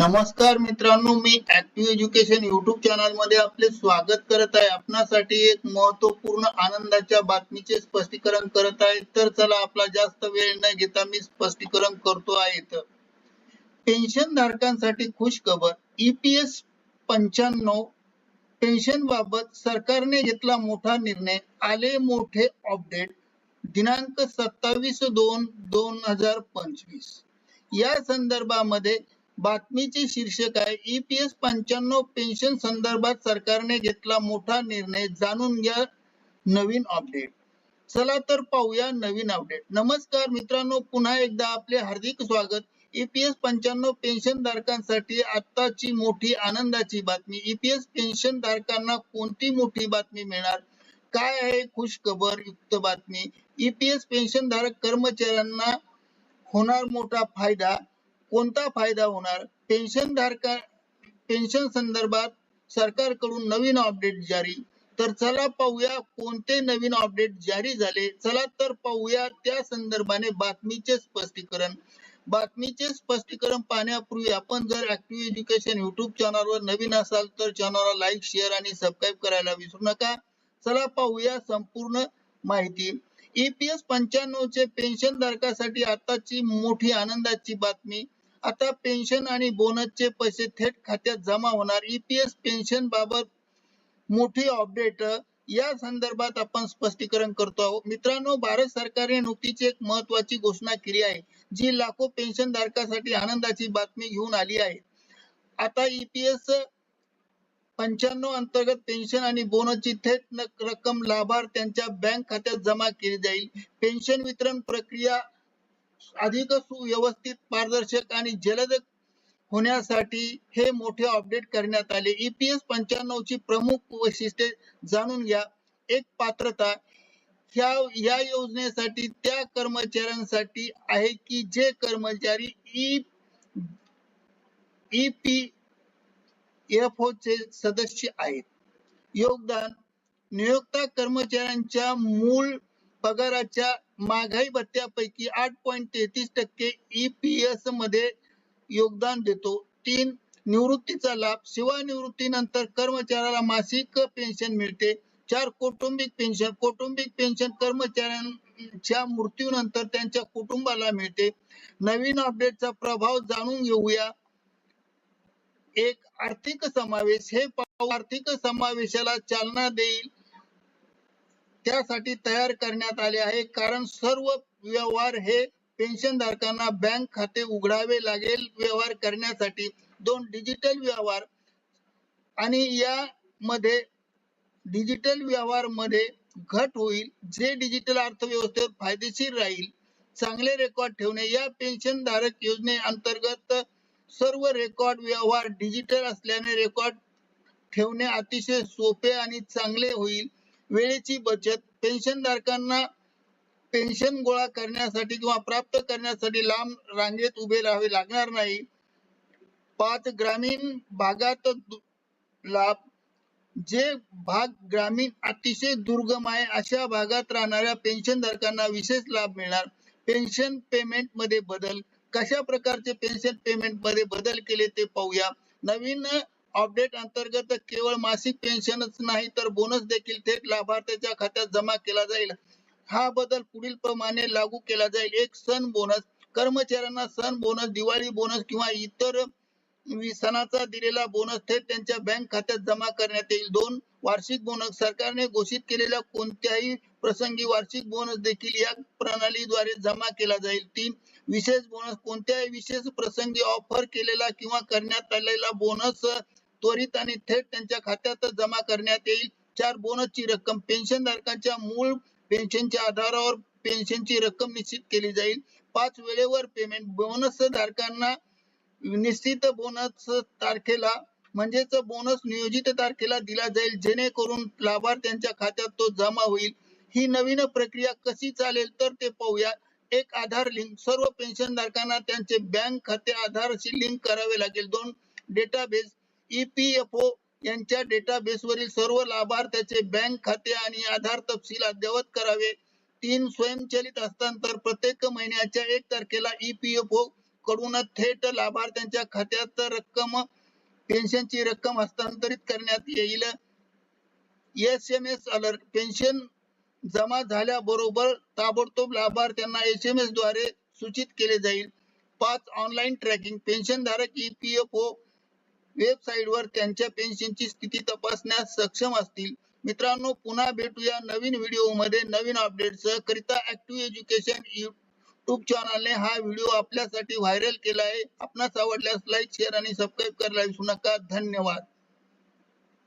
नमस्कार मित्रांनो मी ऍक्टिव्ह एज्युकेशन युट्यूब चॅनलमध्ये आपले स्वागत करत आहे. आपणासाठी एक महत्त्वपूर्ण आनंदाच्या बातमीचे स्पष्टीकरण करत आहे. तर चला आपला जास्त वेळ न घेता मी स्पष्टीकरण करतो आहे पेन्शन धारकांसाठी खुश खबर ईपीएस पंच्याण्णव पेन्शन बाबत सरकारने घेतला मोठा निर्णय आले मोठे अपडेट दिनांक सत्तावीस दोन दोन हजार पंचवीस. या संदर्भामध्ये बातमीचे शीर्षक आहे ईपीएस पंच्याण्णव पेन्शन संदर्भात सरकारने घेतला मोठा निर्णय. जाणून घ्या नवीन अपडेट चला तर पाहूया नवीन अपडेट नमस्कार मित्रांनो पुन्हा एकदा आपले हार्दिक स्वागत. ईपीएस पंच्याण्णव पेन्शन धारकांसाठी आताची मोठी आनंदाची बातमी. ईपीएस पेन्शन धारकांना कोणती मोठी बातमी मिळणार? काय आहे खुश खबर युक्त बातमी? ईपीएस पेन्शन धारक कर्मचाऱ्यांना होणार मोठा फायदा? कोणता फायदा होणार? पेन्शन धारका पेन्शन संदर्भात सरकारकडून नवीन अपडेट जारी. तर चला पाहूया कोणते नवीन अपडेट जारी झाले. चला तर पाहूया त्या संदर्भाने बातमीचे स्पष्टीकरण. बातमीचे स्पष्टीकरण पाहण्यापूर्वी आपण जर ऍक्टिव्ह एज्युकेशन युट्यूब चॅनलवर नवीन असाल तर चॅनलला लाईक शेअर आणि सबस्क्राईब करायला विसरू नका. चला पाहूया संपूर्ण माहिती. ईपीएस पंच्याण्णव चे पेन्शन धारकासाठी आताची मोठी आनंदाची बातमी. आता पेन्शन आणि बोनसचे पैसे थेट खात्यात जमा होणार. ईपीएस पेन्शन बाबत मोठी अपडेट या संदर्भात आपण स्पष्टीकरण करतो आहोत. मित्रांनो भारत सरकारने नुकतीच एक महत्वाची घोषणा केली आहे जी लाखो पेन्शन धारकांसाठी आनंदाची बातमी घेऊन आली आहे. आता ईपीएस पंच्याण्णव अंतर्गत पेन्शन आणि बोनसची थेट रक्कम लाभार्थ्यांच्या बँक खात्यात जमा केली जाईल. पेन्शन वितरण प्रक्रिया अधिक सुव्यवस्थित पारदर्शक आणि जलद होण्यासाठी हे मोठे अपडेट करण्यात आले. ईपीएस पंच्याण्णव ची प्रमुख वैशिष्ट्ये जाणून घ्या. एक पात्रता ह्या या योजनेसाठी त्या कर्मचाऱ्यांसाठी आहे की जे कर्मचारी ई ईपी एफ चे सदस्य आहेत. योगदान नियोक्ता कर्मचाऱ्यांच्या मूळ पगाराच्या महागाई भत्त्यापैकी आठ पॉईंट तेहतीस टक्के ईपीएसमध्ये योगदान देतो. तीन निवृत्तीचा लाभ. सेवानिवृत्तीनंतर कर्मचाऱ्याला मासिक पेन्शन मिळते. चार कौटुंबिक पेन्शन कौटुंबिक पेन्शन कर्मचाऱ्यांच्या मृत्यूनंतर त्यांच्या कुटुंबाला मिळते. नवीन अपडेटचा प्रभाव जाणून घेऊया. एक आर्थिक समावेश. हे आर्थिक समावेशाला चालना देईल. त्यासाठी तयार करण्यात आले आहे. कारण सर्व व्यवहार हे पेन्शन धारकांना बँक खाते उघडावे लागेल व्यवहार करण्यासाठी. दोन डिजिटल व्यवहार. आणि या मध्ये डिजिटल व्यवहारमध्ये घट होईल. जे डिजिटल अर्थव्यवस्थेवर फायदेशीर राहील चांगले रेकॉर्ड ठेवणे या पेन्शन धारक योजने अंतर्गत सर्व रेकॉर्ड व्यवहार डिजिटल असल्याने रेकॉर्ड ठेवणे अतिशय सोपे आणि चांगले होईल. वेळेची बचत पेन्शन धारकांना पेन्शन गोळा करण्यासाठी किंवा प्राप्त करण्यासाठी लांब रांगेत उभे राहावे लागणार नाही. पाच ग्रामीण भागात लाभ जे भाग ग्रामीण अतिशय दुर्गम आहे अशा भागात राहणाऱ्या पेन्शन धारकांना विशेष लाभ मिळणार. पेन्शन पेमेंटमध्ये बदल कशा प्रकारचे पेन्शन पेमेंटमध्ये बदल केले ते पाहूया. नवीन अपडेट अंतर्गत केवळ मासिक पेन्शनच नाही तर बोनस देखील थेट लाभार्थ्याच्या खात्यात जमा केला जाईल. हा बदल पुढील प्रमाणे लागू केला जाईल. एक सण बोनस कर्मचाऱ्यांना सण बोनस दिवाळी बोनस किंवा इतर सणाचा दिलेला बोनस थेट त्यांच्या बँक खात्यात जमा करण्यात येईल. दोन वार्षिक बोनस सरकारने घोषित केलेल्या कोणत्याही प्रसंगी वार्षिक बोनस देखील या प्रणालीद्वारे जमा केला जाईल. तीन विशेष बोनस कोणत्याही विशेष प्रसंगी ऑफर केलेला किंवा करण्यात आलेला बोनस त्वरित आणि थेट त्यांच्या खात्यात जमा करण्यात येईल. चार बोनसची रक्कम पेन्शन धारकांच्या मूळ पेन्शनच्या आधारावर पेन्शनची रक्कम निश्चित केली जाईल. पाच वेळेवर पेमेंट बोनस धारकांना निश्चित बोनस तारखेला म्हणजेच बोनस नियोजित तारखेला दिला जाईल. जेणेकरून लाभार्थ्यांच्या खात्यात तो जमा होईल. ही नवीन प्रक्रिया कशी चालेल तर ते पाहूया. एक आधार लिंक सर्व पेन्शन धारकांना त्यांचे बँक खाते आधारशी लिंक करावे लागेल. दोन डेटाबेस ईपीएफओ यांच्या डेटाबेस वरील सर्व लाभार्थ्याचे बँक खाते आणि आधार तपशील अद्ययावत करावे. तीन स्वयंचलित हस्तांतर प्रत्येक महिन्याच्या एक तारखेला ईपीएफओ कडून थेट लाभार्थ्यांच्या खात्यात रक्कम पेन्शनची रक्कम हस्तांतरित करण्यात येईल. S M S alert pension जमा झाल्याबरोबर ताबडतोब लाभार्थ्यांना एस एम एसद्वारे सूचित केले जाईल. पाच ऑनलाईन ट्रॅकिंग पेन्शनधारक ई पी एफ ओ वेबसाईटवर त्यांच्या पेन्शनची स्थिती तपासण्यास सक्षम असतील. मित्रांनो पुन्हा भेटूया नवीन व्हिडिओमध्ये नवीन अपडेटसह करिता ऍक्टिव्ह एज्युकेशन युट्यूब चॅनलने हा व्हिडिओ आपल्यासाठी व्हायरल केला आहे. आपणास आवडल्यास लाईक शेअर आणि सबस्क्राईब करायला विसरू नका. धन्यवाद.